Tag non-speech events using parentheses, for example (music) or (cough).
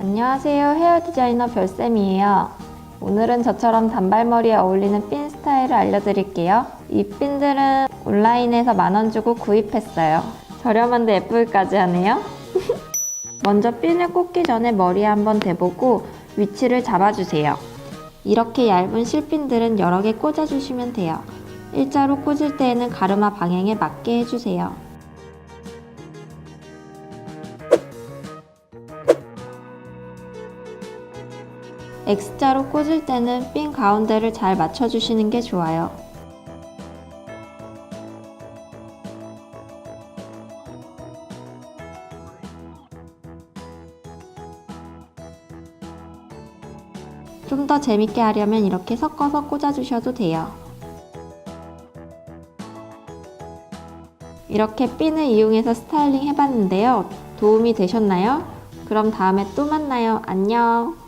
안녕하세요. 헤어 디자이너 별쌤이에요. 오늘은 저처럼 단발머리에 어울리는 핀 스타일을 알려드릴게요. 이 핀들은 온라인에서 만 원 주고 구입했어요. 저렴한데 예쁘기까지 하네요. (laughs) 먼저 핀을 꽂기 전에 머리에 한번 대보고 위치를 잡아주세요. 이렇게 얇은 실핀들은 여러 개 꽂아주시면 돼요. 일자로 꽂을 때에는 가르마 방향에 맞게 해주세요. X자로 꽂을 때는 핀 가운데를 잘 맞춰주시는 게 좋아요. 좀 더 재밌게 하려면 이렇게 섞어서 꽂아주셔도 돼요. 이렇게 핀을 이용해서 스타일링 해봤는데요. 도움이 되셨나요? 그럼 다음에 또 만나요. 안녕!